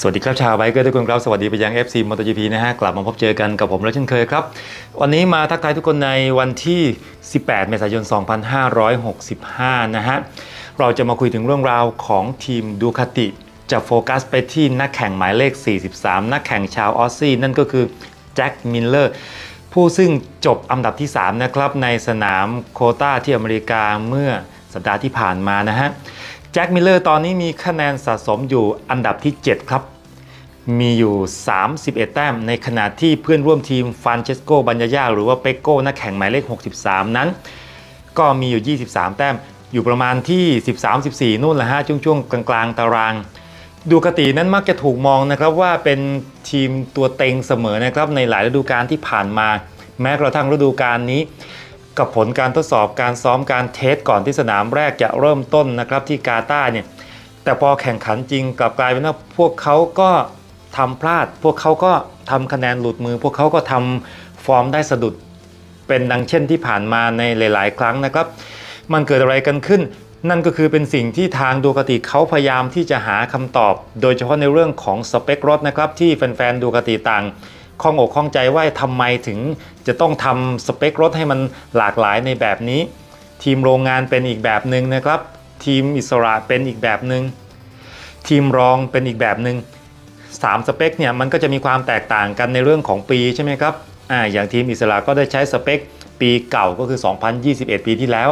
สวัสดีครับชาวไบเกอร์ทุกคนครับ สวัสดีไปยัง FC MotoGP นะฮะ กลับมาพบเจอกันกับผมแล้วเช่นเคยครับ วันนี้มาทักทายทุกคนในวันที่ 18 เมษายน 2565 นะฮะ เราจะมาคุยถึงเรื่องราวของทีมดูคาติจะโฟกัสไปที่นักแข่งหมายเลข 43 นักแข่งชาวออสซี่ นั่นก็คือแจ็คมิลเลอร์ผู้ซึ่งจบอันดับที่ 3 นะครับ ในสนามโคต้าที่อเมริกาเมื่อสัปดาห์ที่ผ่านมานะฮะ แจ็คมิลเลอร์ตอนนี้มีคะแนนสะสมอยู่อันดับที่ 7 ครับ มีอยู่ 31 แต้ม ในขณะที่เพื่อนร่วมทีมฟานเชสโกบัญญายาหรือว่าเปโก้นักแข่งหมายเลข 63 นั้น ก็มีอยู่ 23 แต้ม อยู่ประมาณที่ 13-14 นู่นละฮะช่วงช่วงๆกลางๆ ตารางดูกตินั้นมักจะถูกมองนะครับว่าเป็นทีมตัวเต็งเสมอนะครับในหลายฤดูกาลที่ผ่านมา แม้กระทั่งฤดูกาลนี้ กับผลการทดสอบการซ้อมการเทสก่อนที่สนามแรกจะเริ่มต้นนะครับที่กาตาร์เนี่ยแต่พอแข่งขันจริงกลับกลายเป็นว่าพวกเขาก็ทำพลาด พวกเขาก็ทำคะแนนหลุดมือ พวกเขาก็ทำฟอร์มได้สะดุดเป็นดังเช่นที่ผ่านมาในหลาย ๆ ครั้งนะครับ มันเกิดอะไรกันขึ้น นั่นก็คือเป็นสิ่งที่ทางดูกติเขาพยายามที่จะหาคำตอบ โดยเฉพาะในเรื่องของสเปครถนะครับที่แฟน ๆ ดูกติต่าง ข้องอกข้องใจว่าทำไมถึงจะต้องทำสเปครถให้มันหลากหลายในแบบนี้ ทีมโรงงานเป็นอีกแบบหนึ่งนะครับ ทีมอิสระเป็นอีกแบบหนึ่งทีมรองเป็นอีกแบบหนึ่งสามสเปคเนี่ยมันก็จะมีความแตกต่างกันในเรื่องของปีใช่ไหมครับอ่าอย่างทีมอิสระก็ได้ใช้สเปคปีเก่าก็คือ 2021 ปีที่แล้ว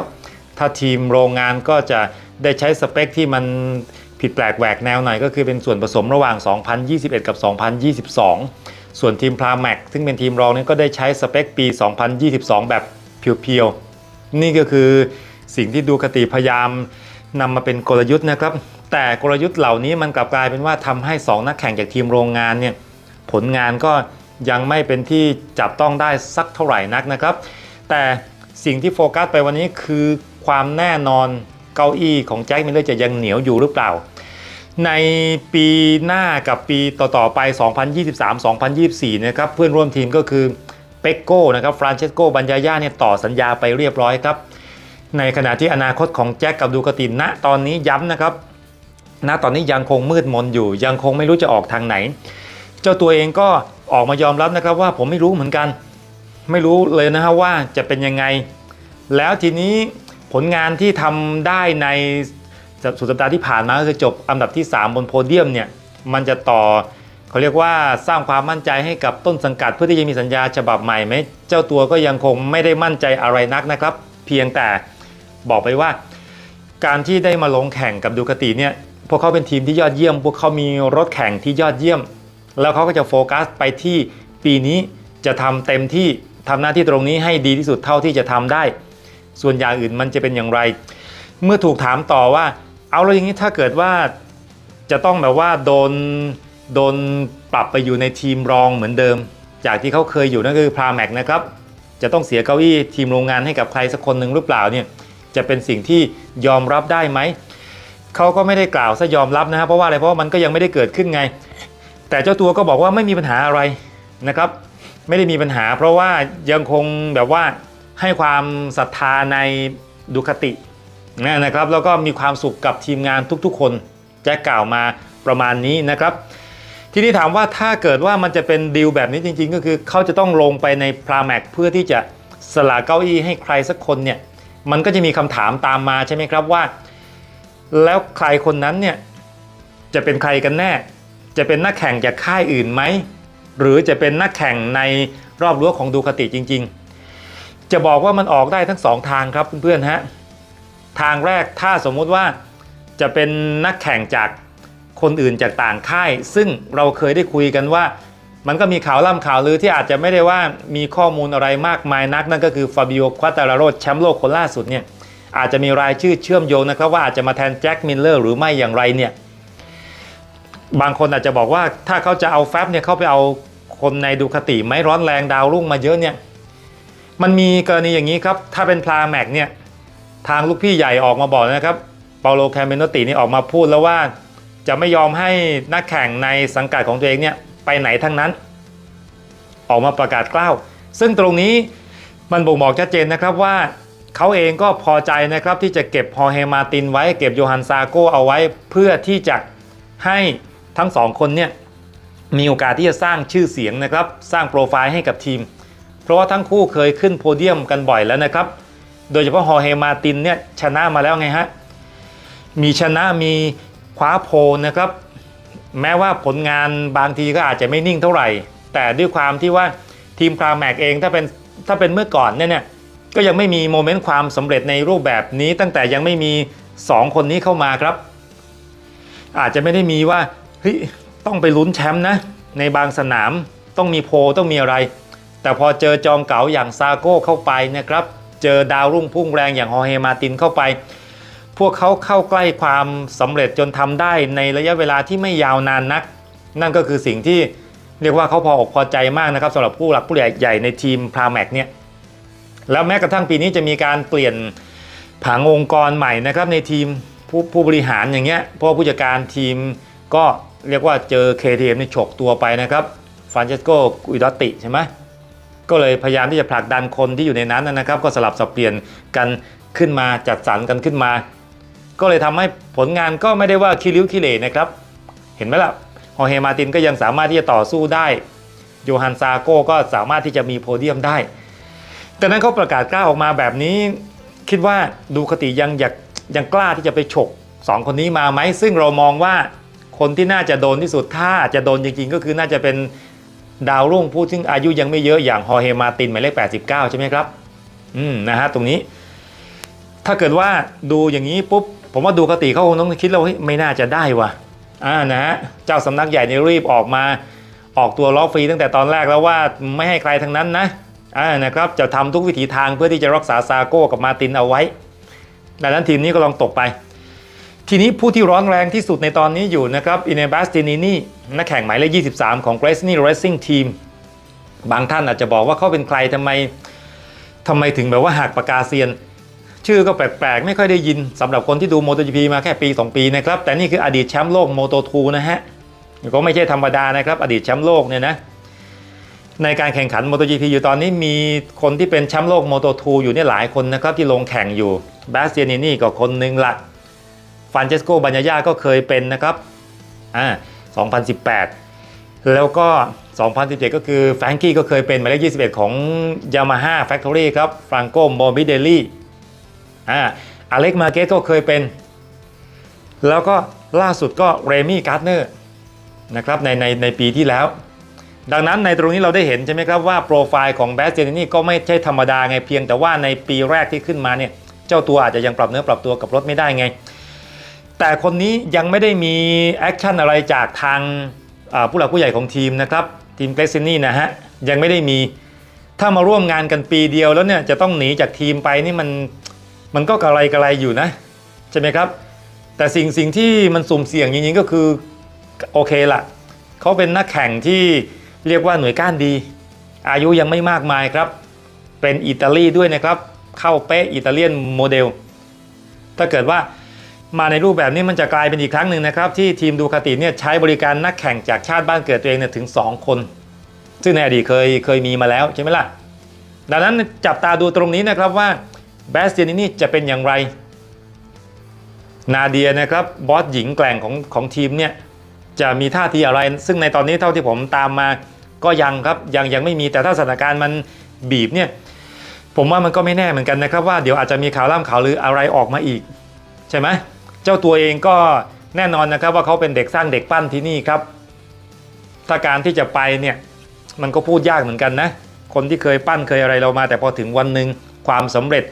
ถ้าทีมโรงงานก็จะได้ใช้สเปคที่มันผิดแปลกแหวกแนวหน่อยก็คือเป็นส่วนผสมระหว่าง 2021 กับ 2022 ส่วนทีมพลาแม็กซึ่งเป็นทีมรองนี่ก็ได้ใช้สเปคปี 2022 แบบเพียวๆ นี่ก็คือสิ่งที่ดูคติพยายามนำมาเป็นกลยุทธ์นะครับ แต่กลยุทธ์เหล่านี้มันกลับกลายเป็นว่าทำให้ 2 นักแข่งจากทีมโรงงานเนี่ยผลงานก็ยังไม่เป็นที่จับต้องได้สักเท่าไหร่นักนะครับ แต่สิ่งที่โฟกัสไปวันนี้คือความแน่นอนเก้าอี้ของแจ็คมิลเลอร์จะยังเหนียวอยู่หรือเปล่า ในปีหน้ากับปีต่อๆไป 2023-2024 นะครับเพื่อนร่วมทีมก็คือเปกโก้นะครับฟรานเชสโกบัญญาย่าเนี่ยต่อสัญญาไปเรียบร้อยครับ ในขณะที่อนาคตของแจ็คกับดูกาตินณตอนนี้ย้ำนะครับณตอนนี้ยังคงมืดมนอยู่ ยังคงไม่รู้จะออกทางไหน เจ้าตัวเองก็ออกมายอมรับนะครับว่าผมไม่รู้เหมือนกัน ไม่รู้เลยนะฮะว่าจะเป็นยังไง แล้วทีนี้ผลงานที่ทำได้ใน สุดสัปดาห์ที่ผ่านมาก็คือจบอันดับที่ 3 บนโพเดียมเนี่ยมันจะต่อเขาเรียกว่าสร้างความมั่นใจให้กับต้นสังกัดเพื่อที่จะมีสัญญาฉบับใหม่ไหมเจ้าตัวก็ยังคงไม่ได้มั่นใจอะไรนักนะครับ เพียงแต่บอกไปว่า การที่ได้มาลงแข่งกับดูคาติเนี่ยพวกเขาเป็นทีมที่ยอดเยี่ยม พวกเขามีรถแข่งที่ยอดเยี่ยม แล้วเขาก็จะโฟกัสไปที่ปีนี้จะทำเต็มที่ทำหน้าที่ตรงนี้ให้ดีที่สุดเท่าที่จะทำได้ ส่วนอย่างอื่นมันจะเป็นอย่างไร เมื่อถูกถามต่อว่า เอาแล้วอย่างนี้ถ้าเกิดว่าจะต้องแบบว่าโดนโดนปรับไปอยู่ในทีมรองเหมือนเดิม จากที่เขาเคยอยู่นั่นคือพราแม็กนะครับจะต้องเสียเก้าอี้ทีมโรงงานให้กับใครสักคนหนึ่งหรือเปล่าเนี่ยจะเป็นสิ่งที่ยอมรับได้ไหมเขาก็ไม่ได้กล่าวซะยอมรับนะฮะเพราะว่าอะไรเพราะามันก็ยังไม่ได้เกิดขึ้นไง แต่เจ้าตัวก็บอกว่าไม่มีปัญหาอะไรนะครับ ไม่ได้มีปัญหา เพราะว่ายังคงแบบว่าให้ความศรัทธาในดูคติ นะครับ แล้วก็มีความสุขกับทีมงานทุกๆ คนแจ็คกล่าวมาประมาณนี้นะครับ ทีนี้ถามว่าถ้าเกิดว่ามันจะเป็นดีลแบบนี้จริง ๆ ก็คือเขาจะต้องลงไปในพราแม็กเพื่อที่จะสละเก้าอี้ให้ใครสักคนเนี่ยมันก็จะมีคำถามตามมาใช่ไหมครับว่า แล้วใครคนนั้นเนี่ยจะเป็นใครกันแน่ จะเป็นนักแข่งจากค่ายอื่นไหมหรือจะเป็นนักแข่งในรอบรั้วของดูคติจริง ๆ จะบอกว่ามันออกได้ทั้งสองทางครับเพื่อนๆฮะ ทางแรกถ้าสมมุติว่าจะเป็นนักแข่งจากคนอื่นจากต่างค่าย ซึ่งเราเคยได้คุยกันว่า มันก็มีข่าวล่ำข่าวลือที่อาจจะไม่ได้ว่ามีข้อมูลอะไรมากมายนัก นั่นก็คือฟาบิโอควาตาราโรแชมป์โลกคนล่าสุดเนี่ยอาจจะมีรายชื่อเชื่อมโยงนะครับว่าอาจจะมาแทนแจ็คมิลเลอร์หรือไม่อย่างไรเนี่ยบางคนอาจจะบอกว่าถ้าเขาจะเอาแฟบเนี่ยเขาไปเอาคนในดูคติไม่ร้อนแรงดาวรุ่งมาเยอะเนี่ยมันมีกรณีอย่างนี้ครับ ถ้าเป็นพลาแม็กเนี่ย ทางลูกพี่ใหญ่ออกมาบอกนะครับเปาโลแคมเบโนตินี่ออกมาพูดแล้วว่าจะไม่ยอมให้นักแข่งในสังกัดของตัวเองเนี่ยไปไหนทั้งนั้น ออกมาประกาศกล้าว ซึ่งตรงนี้มันบ่งบอกชัดเจนนะครับว่าเขาเองก็พอใจนะครับที่จะเก็บฮอเฮมาตินไว้เก็บโยฮันซาโกเอาไว้เพื่อที่จะให้ทั้งสองคนเนี่ยมีโอกาสที่จะสร้างชื่อเสียงนะครับ สร้างโปรไฟล์ให้กับทีม เพราะว่าทั้งคู่เคยขึ้นโพเดียมกันบ่อยแล้วนะครับ โดยเฉพาะฮอร์เฮมาตินเนี่ยชนะมาแล้วไงฮะ มีชนะมีคว้าโพนะครับ แม้ว่าผลงานบางทีก็อาจจะไม่นิ่งเท่าไหร่ แต่ด้วยความที่ว่าทีมพราแมกเองถ้าเป็นถ้าเป็นเมื่อก่อนเนี่ยเนี่ยก็ยังไม่มีโมเมนต์ความสำเร็จในรูปแบบนี้ ตั้งแต่ยังไม่มี 2 คนนี้เข้ามาครับ อาจจะไม่ได้มีว่าเฮ้ยต้องไปลุ้นแชมป์นะ ในบางสนามต้องมีโพต้องมีอะไร แต่พอเจอจอมเก๋าอย่างซาโก้เข้าไปนะครับ เจอดาวรุ่งพุ่งแรงอย่างฮอร์เฮมาตินเข้าไป พวกเขาเข้าใกล้ความสำเร็จจนทำได้ในระยะเวลาที่ไม่ยาวนานนัก นั่นก็คือสิ่งที่เรียกว่าเขาพออกพอใจมากนะครับสำหรับผู้หลักผู้ใหญ่ในทีมพราแมกเนี่ยแล้วแม้กระทั่งปีนี้จะมีการเปลี่ยนผังองค์กรใหม่นะครับในทีมผู้ผู้บริหารอย่างเงี้ยเพราะว่าผู้จัดการทีมก็เรียกว่าเจอ KTM นี่ฉกตัวไปนะครับฟรานเชสโกกุยดอติใช่ไหม ก็เลยพยายามที่จะผลักดันคนที่อยู่ในนั้นนะครับ ก็สลับสับเปลี่ยนกันขึ้นมาจัดสรรกันขึ้นมา ก็เลยทำให้ผลงานก็ไม่ได้ว่าคิริ้วคิเลนะครับ เห็นไหมล่ะฮอร์เฮมาตินก็ยังสามารถที่จะต่อสู้ได้โยฮันซาโก้ก็สามารถที่จะมีโพเดียมได้ แต่นั้นเขาประกาศกล้าออกมาแบบนี้ คิดว่าดูคติยังอยากยังกล้าที่จะไปฉกสองคนนี้มาไหมซึ่งเรามองว่าคนที่น่าจะโดนที่สุดถ้าจะโดนจริงๆ ก็คือน่าจะเป็น ดาวรุ่งผู้ซึ่งอายุยังไม่เยอะอย่างฮอเฮมาตินหมายเลข 89 ใช่ไหมครับ อืมนะฮะตรงนี้ ถ้าเกิดว่าดูอย่างนี้ปุ๊บ ผมว่าดูคติเขาคงต้องคิดแล้วเฮ้ยไม่น่าจะได้ว่ะอ่านะฮะเจ้าสำนักใหญ่นี่รีบออกมาออกตัวล้อกฟรีตั้งแต่ตอนแรกแล้วว่าไม่ให้ใครทั้งนั้นนะอ่านะครับจะทำทุกวิถีทางเพื่อที่จะรักษาซาโก้กับมาตินเอาไว้ดังนั้นทีมนี้ก็ลองตกไป ทีนี้ผู้ที่ร้อนแรงที่สุดในตอนนี้อยู่นะครับอินเนบัสตินินี่ นักแข่งหมายเลข 23 ของ g r a c e n y Racing Team บางท่านอาจจะบอกว่าเขาเป็นใครทำไมทำไมถึงแบบว่าหักปากกาเซียน ชื่อก็แปลกๆ ไม่ค่อยได้ยินสำหรับคนที่ดู MotoGP มาแค่ปี 2 ปีนะครับ แต่นี่คืออดีตแชมป์โลก Moto2 นะฮะก็ไม่ใช่ธรรมดานะครับ อดีตแชมป์โลกเนี่ยนะในการแข่งขัน MotoGP อยู่ตอนนี้มีคนที่เป็นแชมป์โลก Moto2 อยู่เนี่ยหลายคนนะครับที่ลงแข่งอยู่บาสเตียนินี่ก็คนหนึ่งละฟรานเชสโกบัญญาก็เคยเป็นนะครับอ่า 2018 แล้วก็ 2017 ก็คือแฟรงกี้ก็เคยเป็นหมายเลข 21 ของ Yamaha Factory ครับฟรานโกโมบิเดลี่อ่าอเล็กมาเกสก็เคยเป็น แล้วก็ล่าสุดก็เรมี่การ์เนอร์นะครับในในในปีที่แล้ว ดังนั้นในตรงนี้เราได้เห็นใช่ไหมครับว่าโปรไฟล์ของแบสเจนนี่ก็ไม่ใช่ธรรมดาไงเพียงแต่ว่าในปีแรกที่ขึ้นมาเนี่ย เจ้าตัวอาจจะยังปรับเนื้อปรับตัวกับรถไม่ได้ไง แต่คนนี้ยังไม่ได้มีแอคชั่นอะไรจากทางผู้หลักผู้ใหญ่ของทีมนะครับ ทีมเกรซินี่นะฮะ ยังไม่ได้มีถ้ามาร่วมงานกันปีเดียวแล้วเนี่ยจะต้องหนีจากทีมไปนี่มันมันก็กระไรกระไรอยู่นะ ใช่ไหมครับ แต่สิ่งสิ่งที่มันสุ่มเสี่ยงจริงๆก็คือโอเคละเขาเป็นนักแข่งที่เรียกว่าหน่วยก้านดี อายุยังไม่มากมายครับ เป็นอิตาลีด้วยนะครับ เข้าเป๊ะอิตาเลียนโมเดล ถ้าเกิดว่า มาในรูปแบบนี้มันจะกลายเป็นอีกครั้งหนึ่งนะครับ ที่ทีมดูคาติเนี่ยใช้บริการนักแข่งจากชาติบ้านเกิดตัวเองเนี่ยถึง 2 คน ซึ่งในอดีตเคยเคยมีมาแล้วใช่ไหมล่ะ ดังนั้นจับตาดูตรงนี้นะครับว่าแบสเตียนินี่จะเป็นอย่างไร นาเดียนะครับบอสหญิงแกล่งของของทีมเนี่ยจะมีท่าทีอะไร ซึ่งในตอนนี้เท่าที่ผมตามมาก็ยังครับยังยังไม่มีแต่ถ้าสถานการณ์มันบีบเนี่ยผมว่ามันก็ไม่แน่เหมือนกันนะครับว่าเดี๋ยวอาจจะมีข่าวล่ำข่าวลืออะไรออกมาอีก ใช่ไหม เจ้าตัวเองก็แน่นอนนะครับว่าเขาเป็นเด็กสร้างเด็กปั้นที่นี่ครับ ถ้าการที่จะไปเนี่ยมันก็พูดยากเหมือนกันนะ คนที่เคยปั้นเคยอะไรเรามา แต่พอถึงวันหนึ่งความสำเร็จ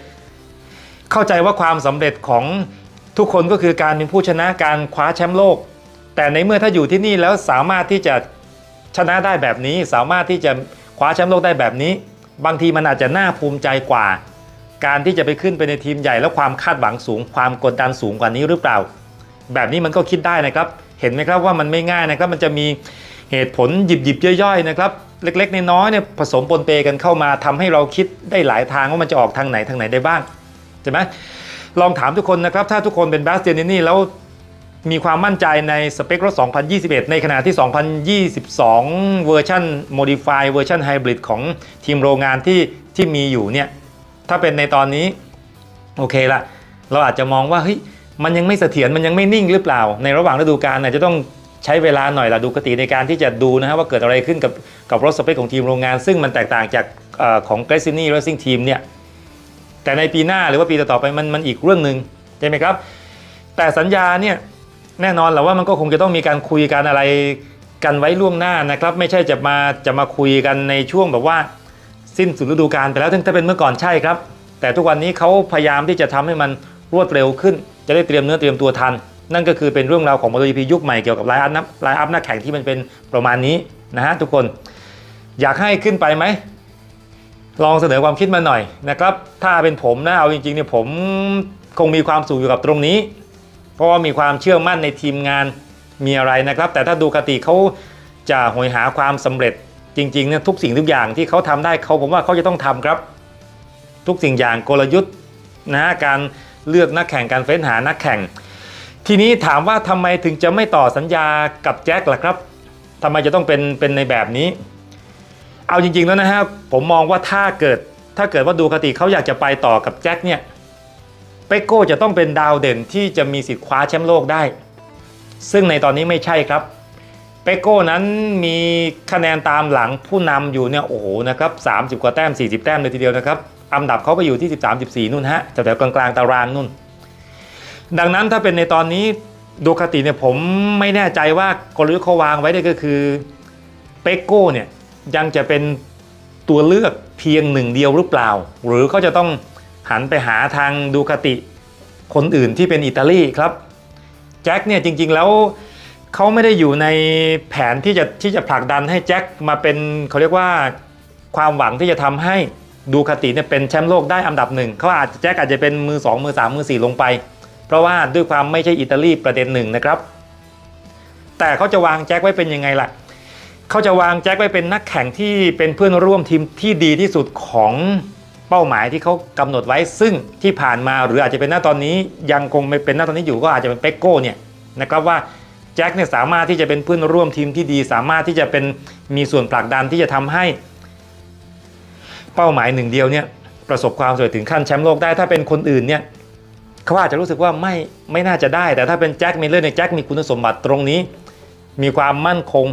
เข้าใจว่าความสำเร็จของทุกคนก็คือการเป็นผู้ชนะการคว้าแชมป์โลก แต่ในเมื่อถ้าอยู่ที่นี่แล้วสามารถที่จะชนะได้แบบนี้ สามารถที่จะคว้าแชมป์โลกได้แบบนี้ บางทีมันอาจจะน่าภูมิใจกว่า การที่จะไปขึ้นไปในทีมใหญ่แล้วความคาดหวังสูง ความกดดันสูงกว่านี้หรือเปล่า แบบนี้มันก็คิดได้นะครับ เห็นไหมครับว่ามันไม่ง่ายนะครับ มันจะมีเหตุผลหยิบหยิบย่อยๆนะครับ เล็กๆน้อยๆเนี่ยผสมปนเปกันเข้ามาทำให้เราคิดได้หลายทางว่ามันจะออกทางไหนทางไหนได้บ้างใช่ไหมลองถามทุกคนนะครับ ถ้าทุกคนเป็นบาสเตียนินี่แล้วมีความมั่นใจในสเปครถ 2021 ในขณะที่ 2022 เวอร์ชัน Modify เวอร์ชัน Hybrid ของทีมโรงงานที่ที่มีอยู่เนี่ย ถ้าเป็นในตอนนี้โอเคละเราอาจจะมองว่าเฮ้ยมันยังไม่เสถียรมันยังไม่นิ่งหรือเปล่า ในระหว่างฤดูกาลอาจจะต้องใช้เวลาหน่อยละดูกติในการที่จะดูนะฮะว่าเกิดอะไรขึ้นกับกับรถสเปคของทีมโรงงาน ซึ่งมันแตกต่างจากอของ g r a c i n i Racing Team เนี่ยแต่ในปีหน้าหรือว่าปีต่อๆไปมันมันอีกเรื่องหนึ่งใช่ไหมครับ แต่สัญญาเนี่ยแน่นอนแหละว่ามันก็คงจะต้องมีการคุยกันอะไรกันไว้ล่วงหน้านะครับ ไม่ใช่จะมาจะมาคุยกันในช่วงแบบว่า สิ้นสุดฤดูกาลไปแล้วถ้าเป็นเมื่อก่อนใช่ครับ แต่ทุกวันนี้เขาพยายามที่จะทำให้มันรวดเร็วขึ้น จะได้เตรียมเนื้อเตรียมตัวทัน นั่นก็คือเป็นเรื่องราวของ MotoGP ยุคใหม่เกี่ยวกับไลน์อัพนับไลน์อัพนักแข่งที่มันเป็นประมาณนี้นะฮะทุกคนอยากให้ขึ้นไปไหมลองเสนอความคิดมาหน่อยนะครับ ถ้าเป็นผมนะเอาจริงๆเนี่ยผมคงมีความสุขอยู่กับตรงนี้ เพราะว่ามีความเชื่อมั่นในทีมงานมีอะไรนะครับ แต่ถ้าดูกติเขาจะหอยหาความสำเร็จ จริงๆเนี่ยทุกสิ่งทุกอย่างที่เขาทำได้เขาผมว่าเขาจะต้องทำครับ ทุกสิ่งอย่างกลยุทธ์นะการเลือกนักแข่งการเฟ้นหานักแข่ง ทีนี้ถามว่าทำไมถึงจะไม่ต่อสัญญากับแจ็คล่ะครับทำไมจะต้องเป็นเป็นในแบบนี้ เอาจริงๆแล้วนะฮะผมมองว่าถ้าเกิดถ้าเกิดว่าดูคติเขาอยากจะไปต่อกับแจ็คเนี่ยเปโก้จะต้องเป็นดาวเด่นที่จะมีสิทธิ์คว้าแชมป์โลกได้ ซึ่งในตอนนี้ไม่ใช่ครับ เปโก้นั้นมีคะแนนตามหลังผู้นำอยู่เนี่ยโอ้โหนะครับ30 กว่าแต้ม 40 แต้มเลยทีเดียวนะครับอันดับเขาไปอยู่ที่ 13 14 นู่นฮะแถวๆกลางๆตารางนู่น ดังนั้นถ้าเป็นในตอนนี้ดูคติเนี่ยผมไม่แน่ใจว่ากลยุทธ์เขาวางไว้ได้ก็คือเปโก้เนี่ยยังจะเป็นตัวเลือกเพียงหนึ่งเดียวหรือเปล่า หรือเขาจะต้องหันไปหาทางดูคติคนอื่นที่เป็นอิตาลีครับแจ็คเนี่ยจริงๆแล้ว เขาไม่ได้อยู่ในแผนที่จะที่จะผลักดันให้แจ็คมาเป็นเขาเรียกว่าความหวังที่จะทำให้ดูคาติเนี่ยเป็นแชมป์โลกได้อันดับหนึ่งเขาอาจจะแจ็คอาจจะเป็นมือ 2 มือ 3 มือ 4 ลงไป เพราะว่าด้วยความไม่ใช่อิตาลีประเด็นหนึ่งนะครับ แต่เขาจะวางแจ็คไว้เป็นยังไงล่ะเขาจะวางแจ็คไว้เป็นนักแข่งที่เป็นเพื่อนร่วมทีมที่ดีที่สุดของเป้าหมายที่เขากำหนดไว้ซึ่งที่ผ่านมาหรืออาจจะเป็นหน้าตอนนี้ยังคงไม่เป็นหน้าตอนนี้อยู่ก็อาจจะเป็นเปกโก้เนี่ยนะครับว่า แจ็คเนี่ยสามารถที่จะเป็นเพื่อนร่วมทีมที่ดี สามารถที่จะเป็นมีส่วนผลักดันที่จะทำให้เป้าหมายหนึ่งเดียวเนี่ยประสบความสำเร็จถึงขั้นแชมป์โลกได้ถ้าเป็นคนอื่นเนี่ยเขาอาจจะรู้สึกว่าไม่ไม่น่าจะได้ แต่ถ้าเป็นแจ็คมิลเลอร์เนี่ยแจ็คมีคุณสมบัติตรงนี้ มีความมั่นคง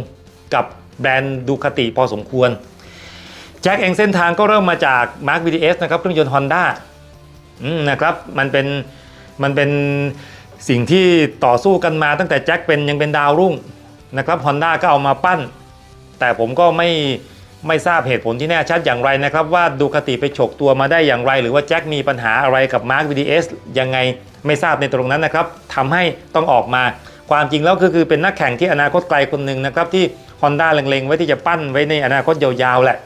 กับแบรนด์ดูคติพอสมควรแจ็คเองเส้นทางก็เริ่มมาจาก Mark VDS นะครับเครื่องยนต์ Honda อืมนะครับมันเป็นมันเป็น สิ่งที่ต่อสู้กันมาตั้งแต่แจ็คเป็นยังเป็นดาวรุ่งนะครับ Honda ก็เอามาปั้น แต่ผมก็ไม่ไม่ทราบเหตุผลที่แน่ชัดอย่างไรนะครับ ว่าดูคติไปฉกตัวมาได้อย่างไร หรือว่าแจ็คมีปัญหาอะไรกับ Mark VDS ยังไงไม่ทราบในตรงนั้นนะครับทำให้ต้องออกมาความจริงแล้วก็คือเป็นนักแข่งที่อนาคตไกลคนหนึ่งนะครับที่ Honda เล็งๆ ไว้ที่จะปั้นไว้ในอนาคตยาวๆแหละ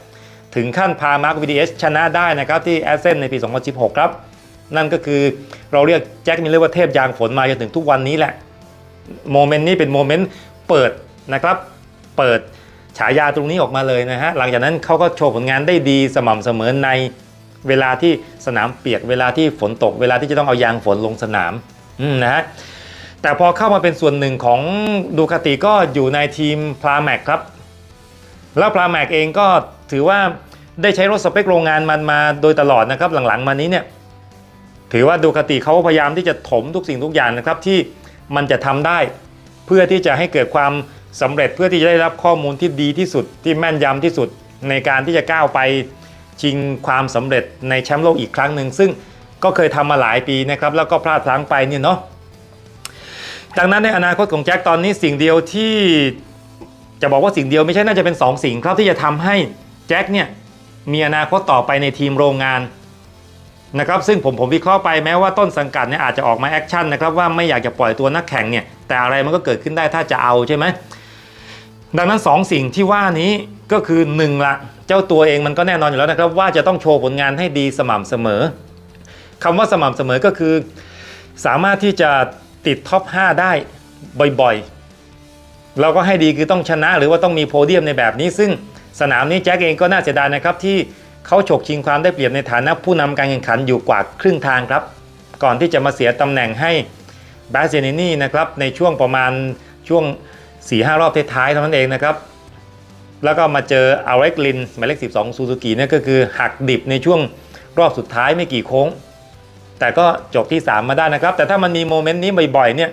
ถึงขั้นพา Mark VDS ชนะได้นะครับที่แอสเซนในปี 2016 ครับ นั่นก็คือเราเรียกแจ็คมิลเลอร์ว่าเทพยางฝนมาจนถึงทุกวันนี้แหละโมเมนต์นี้เป็นโมเมนต์เปิดนะครับ เปิดฉายาตรงนี้ออกมาเลยนะฮะหลังจากนั้นเขาก็โชว์ผลงานได้ดีสม่ำเสมอในเวลาที่สนามเปียกเวลาที่ฝนตก เวลาที่จะต้องเอายางฝนลงสนามอืมนะฮะแต่พอเข้ามาเป็นส่วนหนึ่งของดูคาติก็อยู่ในทีมพลาแม็กครับ แล้วพลาแม็กเองก็ถือว่าได้ใช้รถสเปคโรงงานมันมาโดยตลอดนะครับหลังๆมานี้เนี่ย ถือว่าดูคติเขาพยายามที่จะถมทุกสิ่งทุกอย่างนะครับที่มันจะทำได้ เพื่อที่จะให้เกิดความสำเร็จเพื่อที่จะได้รับข้อมูลที่ดีที่สุดที่แม่นยำที่สุดในการที่จะก้าวไปชิงความสำเร็จในแชมป์โลกอีกครั้งหนึ่งซึ่งก็เคยทำมาหลายปีนะครับแล้วก็พลาดพลั้งไปเนี่ยเนาะดังนั้นในอนาคตของแจ็คตอนนี้สิ่งเดียวที่จะบอกว่าสิ่งเดียวไม่ใช่น่าจะเป็น2สิ่งครับที่จะทำให้แจ็คเนี่ยมีอนาคตต่อไปในทีมโรงงาน นะครับซึ่งผมผมวิเคราะห์ไปแม้ว่าต้นสังกัดเนี่ยอาจจะออกมาแอคชั่นนะครับว่าไม่อยากจะปล่อยตัวนักแข่งเนี่ยแต่อะไรมันก็เกิดขึ้นได้ถ้าจะเอาใช่ไหมดังนั้น 2 สิ่งที่ว่านี้ก็คือ1ละเจ้าตัวเองมันก็แน่นอนอยู่แล้วนะครับว่าจะต้องโชว์ผลงานให้ดีสม่ำเสมอคำว่าสม่ำเสมอก็คือ สามารถที่จะติดท็อป 5 ได้บ่อยๆ เราก็ให้ดีคือต้องชนะหรือว่าต้องมีโพเดียมในแบบนี้ ซึ่งสนามนี้แจ็คเองก็น่าเสียดายนะครับที่ เขาฉกชิงความได้เปรียบในฐานะผู้นำการแข่งขันอยู่กว่าครึ่งทางครับ ก่อนที่จะมาเสียตำแหน่งให้บาเซนินี่นะครับในช่วงประมาณช่วง 4-5 รอบท้ายๆเท่านั้นเองนะครับ แล้วก็มาเจออาเร็กลินหมายเลข 12 ซูซูกินี่ก็คือหักดิบในช่วงรอบสุดท้ายไม่กี่โค้ง แต่ก็จบที่ 3 มาได้นะครับ แต่ถ้ามันมีโมเมนต์นี้บ่อยๆเนี่ย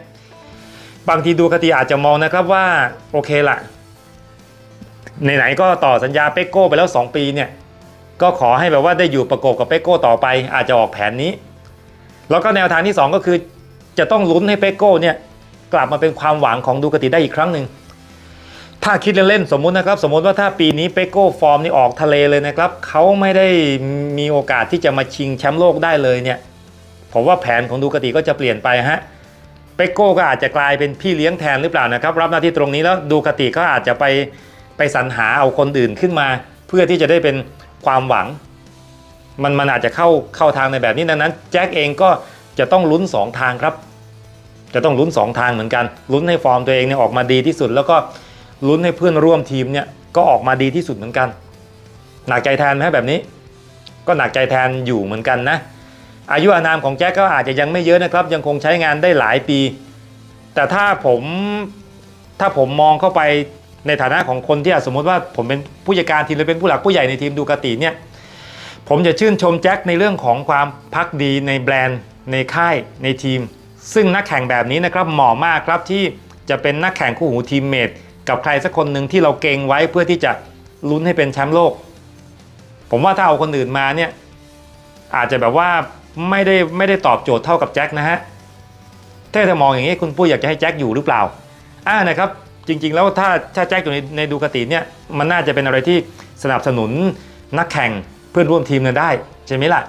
บางทีดูคติอาจจะมองนะครับว่า โอเคละไหนๆก็ต่อสัญญาเปกโก้ไปแล้ว 2 ปีเนี่ย ก็ขอให้แบบว่าได้อยู่ประกบกับเปกโก้ต่อไป อาจจะออกแผนนี้ แล้วก็แนวทางที่ 2 ก็คือ จะต้องลุ้นให้เปกโก้เนี่ยกลับมาเป็นความหวังของดูคติได้อีกครั้งหนึ่งถ้าคิดเล่นๆสมมุตินะครับ สมมติว่าถ้าปีนี้เปโก้ฟอร์มนี่ออกทะเลเลยนะครับเขาไม่ได้มีโอกาสที่จะมาชิงแชมป์โลกได้เลยเนี่ยผมว่าแผนของดูคติก็จะเปลี่ยนไปฮะเปโก้ก็อาจจะกลายเป็นพี่เลี้ยงแทนหรือเปล่านะครับ รับหน้าที่ตรงนี้แล้วดูคติก็อาจจะไปไปสรรหาเอาคนอื่นขึ้นมา เพื่อที่จะได้เป็น ความหวัง มันมันอาจจะเข้าเข้าทางในแบบนี้ดังนั้นแจ็คเองก็จะต้องลุ้น 2 ทางครับ จะต้องลุ้น 2 ทางเหมือนกันลุ้นให้ฟอร์มตัวเองเนี่ยออกมาดีที่สุด แล้วก็ลุ้นให้เพื่อนร่วมทีมเนี่ยก็ออกมาดีที่สุดเหมือนกัน หนักใจแทนไหมแบบนี้ ก็หนักใจแทนอยู่เหมือนกันนะ อายุอานามของแจ็คก็อาจจะยังไม่เยอะนะครับ ยังคงใช้งานได้หลายปี แต่ถ้าผมถ้าผมมองเข้าไป ในฐานะของคนที่อาจสมมติว่าผมเป็นผู้จัดการทีมหรือเป็นผู้หลักผู้ใหญ่ในทีมดูกาติเนี่ยผมจะชื่นชมแจ็คในเรื่องของความพักดีในแบรนด์ ในค่ายในทีม ซึ่งนักแข่งแบบนี้นะครับเหมาะมากครับที่จะเป็นนักแข่งคู่หูทีมเมทกับใครสักคนหนึ่งที่เราเก่งไว้เพื่อที่จะลุ้นให้เป็นแชมป์โลก ผมว่าถ้าเอาคนอื่นมาเนี่ยอาจจะแบบว่าไม่ได้ไม่ได้ตอบโจทย์เท่ากับแจ็คนะฮะถ้าจะมองอย่างนี้คุณปุ้ยอยากจะให้แจ็คอยู่หรือเปล่าอ่านะครับ จริง ๆ แล้วถ้าถ้าแจ็คอยู่ในในดูกติเนี่ยมันน่าจะเป็นอะไรที่สนับสนุนนักแข่งเพื่อนร่วมทีมกันได้ใช่ไหมล่ะ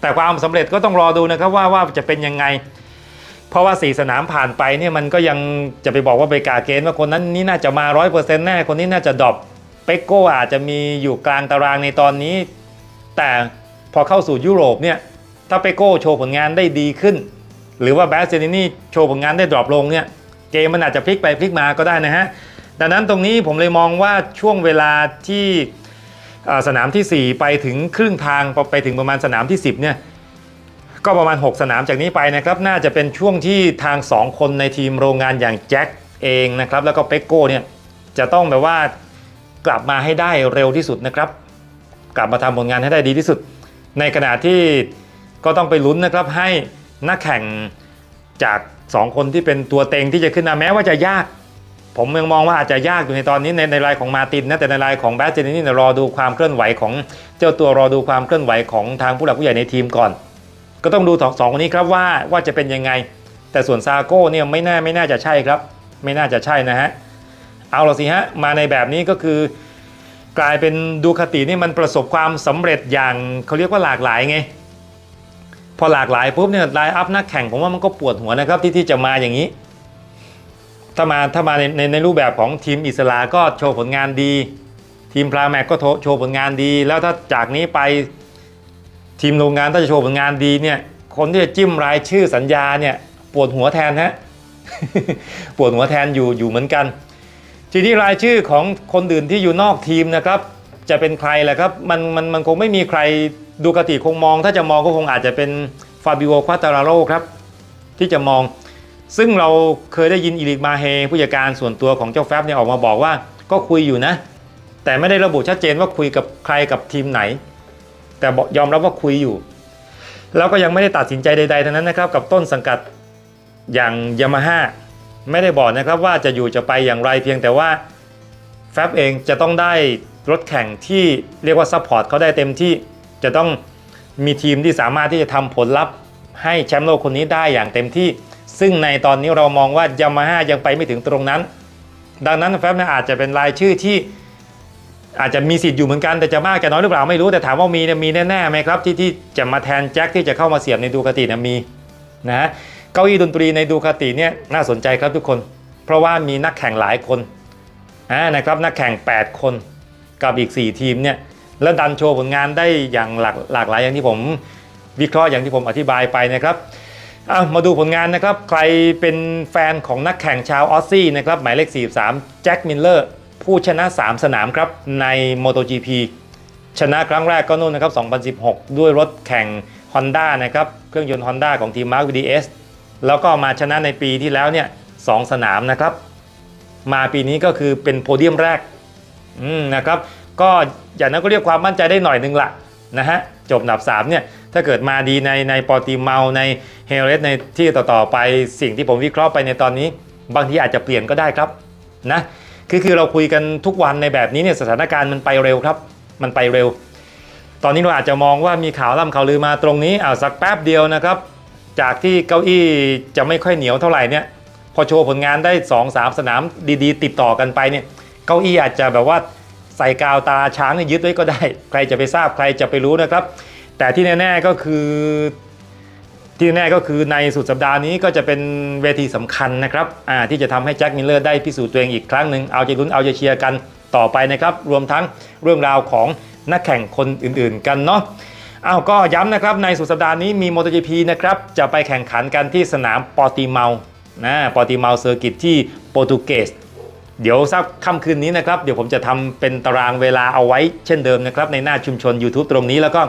แต่ความสำเร็จก็ต้องรอดูนะครับว่าว่าจะเป็นยังไง เพราะว่า 4 สนามผ่านไปเนี่ยมันก็ยังจะไปบอกว่าไปกาเกณฑ์ว่าคนนั้นนี่น่าจะมา 100%แน่คนนี้น่าจะดรอปเปโก้อาจจะมีอยู่กลางตารางในตอนนี้ แต่พอเข้าสู่ยุโรปเนี่ยถ้าเปโก้โชว์ผลงานได้ดีขึ้น หรือว่าแบสเซนินี่โชว์ผลงานได้ดรอปลงเนี่ย เกมมันอาจจะพลิกไปพลิกมาก็ได้นะฮะดังนั้นตรงนี้ผมเลยมองว่าช่วงเวลาที่สนามทีสี่ 4 ไปถึงครึ่งทางไปถึงประมาณสนามที่ 10เนี่ยก็ประมาณ 6 สนามจากนี้ไปนะครับน่าจะเป็นช่วงที่ทาง 2 คนในทีมโรงงานอย่างแจ็คเองนะครับแล้วก็เปกโก้เนี่ยจะต้องแบบว่ากลับมาให้ได้เร็วที่สุดนะครับ กลับมาทำผลงานให้ได้ดีที่สุด ในขณะที่ก็ต้องไปลุ้นนะครับให้นักแข่งจาก 2 คนที่เป็นตัวเต็งที่จะขึ้นมาแม้ว่าจะยาก ผมยังมองว่าอาจจะยากอยู่ในตอนนี้ในในรายของมาตินนะแต่ในรายของแบสเจนี่เนี่ยรอดูความเคลื่อนไหวของเจ้าตัวรอดูความเคลื่อนไหวของทางผู้หลักผู้ใหญ่ในทีมก่อน ก็ต้องดูสองสองคนนี้ครับว่าว่าจะเป็นยังไง แต่ส่วนซาโก้เนี่ยไม่น่าไม่น่าจะใช่ครับ ไม่น่าจะใช่นะฮะเอาละสิฮะมาในแบบนี้ก็คือกลายเป็นดูคตินี่มันประสบความสำเร็จอย่างเขาเรียกว่าหลากหลายไง พอหลากหลายปุ๊บเนี่ยไลน์อัพนักแข่งผมว่ามันก็ปวดหัวนะครับที่ที่จะมาอย่างนี้ ถ้ามาถ้ามาในในในรูปแบบของทีมอิสลาก็โชว์ผลงานดี ทีมพราแมกก็โชว์ผลงานดี แล้วถ้าจากนี้ไปทีมโรงงานถ้าจะโชว์ผลงานดีเนี่ยคนที่จะจิ้มรายชื่อสัญญาเนี่ยปวดหัวแทนฮะปวดหัวแทนอยู่อยู่เหมือนกัน ทีนี้รายชื่อของคนอื่นที่อยู่นอกทีมนะครับ จะเป็นใครแหละครับมันมันมันคงไม่มีใคร ดูกติคงมอง ถ้าจะมองก็คงอาจจะเป็นฟาบิโอ ควาตาราโรครับ ที่จะมอง ซึ่งเราเคยได้ยินอีลิกมาเฮผู้จัดการส่วนตัวของเจ้าแฟบเนี่ยออกมาบอกว่าก็คุยอยู่นะ แต่ไม่ได้ระบุชัดเจนว่าคุยกับใครกับทีมไหน แต่ยอมรับว่าคุยอยู่ แล้วก็ยังไม่ได้ตัดสินใจใดๆทั้งนั้นนะครับ กับต้นสังกัดอย่างยามาฮ่าไม่ได้บอกนะครับว่าจะอยู่จะไปอย่างไรเพียงแต่ว่าแฟบเองจะต้องได้รถแข่งที่เรียกว่าซัพพอร์ตเขาได้เต็มที่ จะต้องมีทีมที่สามารถที่จะทำผลลัพธ์ให้แชมป์โลกคนนี้ได้อย่างเต็มที่ ซึ่งในตอนนี้เรามองว่ายามาฮ่ายังไปไม่ถึงตรงนั้น ดังนั้นแฟบเนี่ยอาจจะเป็นรายชื่อที่อาจจะมีสิทธิ์อยู่เหมือนกันแต่จะมากจะน้อยหรือเปล่าไม่รู้แต่ถามว่ามีเนี่ยมีแน่ๆไหมครับที่ที่จะมาแทนแจ็คที่จะเข้ามาเสียบในดูคาติเนี่ยมีนะเก้าอี้ดนตรีในดูคาติเนี่ยน่าสนใจครับทุกคน เพราะว่ามีนักแข่งหลายคนนะครับนักแข่ง 8 คนกับอีก 4 ทีมเนี่ย แล้วดันโชว์ผลงานได้อย่างหลากหลากหลายอย่างที่ผมวิเคราะห์อย่างที่ผมอธิบายไปนะครับมาดูผลงานนะครับ ใครเป็นแฟนของนักแข่งชาวออสซี่นะครับหมายเลข 43 แจ็คมิลเลอร์ ผู้ชนะ 3 สนามครับใน MotoGP ชนะครั้งแรกก็นู่นนะครับ 2016 ด้วยรถแข่ง Honda นะครับ เครื่องยนต์ Honda ของทีม Mark VDS แล้วก็มาชนะในปีที่แล้วเนี่ยสองสนามนะครับ มาปีนี้ก็คือเป็นโพเดียมแรกนะครับ ก็อย่างนั้นก็เรียกความมั่นใจได้หน่อยนึงละนะฮะจบอันดับ3เนี่ยถ้าเกิดมาดีในในปอติเมาในเฮเรสในที่ต่อๆไปสิ่งที่ผมวิเคราะห์ไปในตอนนี้ บางทีอาจจะเปลี่ยนก็ได้ครับนะคือคือเราคุยกันทุกวันในแบบนี้เนี่ยสถานการณ์มันไปเร็วครับ มันไปเร็ว ตอนนี้เราอาจจะมองว่ามีข่าวล่ำข่าวลือมาตรงนี้อ้าวสักแป๊บเดียวนะครับ จากที่เก้าอี้จะไม่ค่อยเหนียวเท่าไหร่เนี่ยพอโชว์ผลงานได้ 2 3 สนามดีๆ ติดต่อกันไปเนี่ยเก้าอี้อาจจะแบบว่า ใส่กาวตาช้างยึดไว้ก็ได้ ใครจะไปทราบใครจะไปรู้นะครับ แต่ที่แน่ๆก็คือที่แน่ก็คือในสุดสัปดาห์นี้ก็จะเป็นเวทีสำคัญนะครับที่จะทำให้แจ็คมิลเลอร์ได้พิสูจน์ตัวเองอีกครั้งหนึ่งเอาใจลุ้นเอาใจเชียร์กันต่อไปนะครับ รวมทั้งเรื่องราวของนักแข่งคนอื่นๆกันเนาะอ้าวก็ย้ำนะครับในสุดสัปดาห์นี้มี MotoGP นะครับจะไปแข่งขันกันที่สนามปอติเมานะปอติเมาเซอร์กิตที่โปรตุเกส เดี๋ยวสักค่ำคืนนี้นะครับ เดี๋ยวผมจะทำเป็นตารางเวลาเอาไว้เช่นเดิมนะครับ ในหน้าชุมชน YouTube ตรงนี้แล้วก็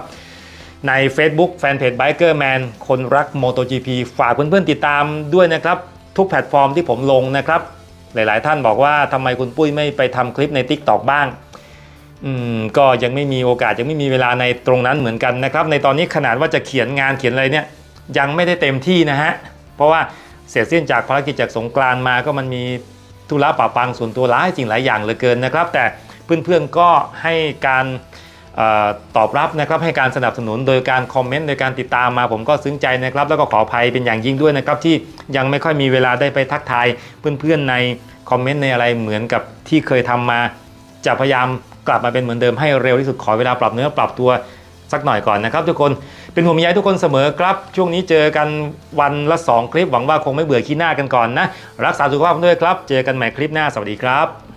ใน Facebook แฟนเพจ Biker Man คนรัก MotoGP ฝากเพื่อนๆติดตามด้วยนะครับ ทุกแพลตฟอร์มที่ผมลงนะครับ หลายๆท่านบอกว่าทำไมคุณปุ้ยไม่ไปทำคลิปใน TikTok บ้างอืมก็ยังไม่มีโอกาสยังไม่มีเวลาในตรงนั้นเหมือนกันนะครับ ในตอนนี้ขนาดว่าจะเขียนงานเขียนอะไรเนี่ยยังไม่ได้เต็มที่นะฮะเพราะว่าเสร็จสิ้นจากภารกิจจากสงกรานมาก็มันมี ธุระป่าปังส่วนตัวหลายสิ่งหลายอย่างเหลือเกินนะครับ แต่เพื่อนๆก็ให้การออตอบรับนะครับให้การสนับสนุนโดยการคอมเมนต์โดยการติดตามมาผมก็ซึ้งใจนะครับ แล้วก็ขออภัยเป็นอย่างยิ่งด้วยนะครับ ที่ยังไม่ค่อยมีเวลาได้ไปทักทายเพื่อนๆในคอมเมนต์ในอะไรเหมือนกับที่เคยทำมา จะพยายามกลับมาเป็นเหมือนเดิมให้เร็วที่สุดขอเวลาปรับเนื้อปรับตัวสักหน่อยก่อนนะครับ ทุกคน เป็นห่วงใยทุกคนเสมอครับ ช่วงนี้เจอกันวันละ 2 คลิปหวังว่าคงไม่เบื่อขี้หน้ากันก่อนนะ รักษาสุขภาพด้วยครับ เจอกันใหม่คลิปหน้าสวัสดีครับ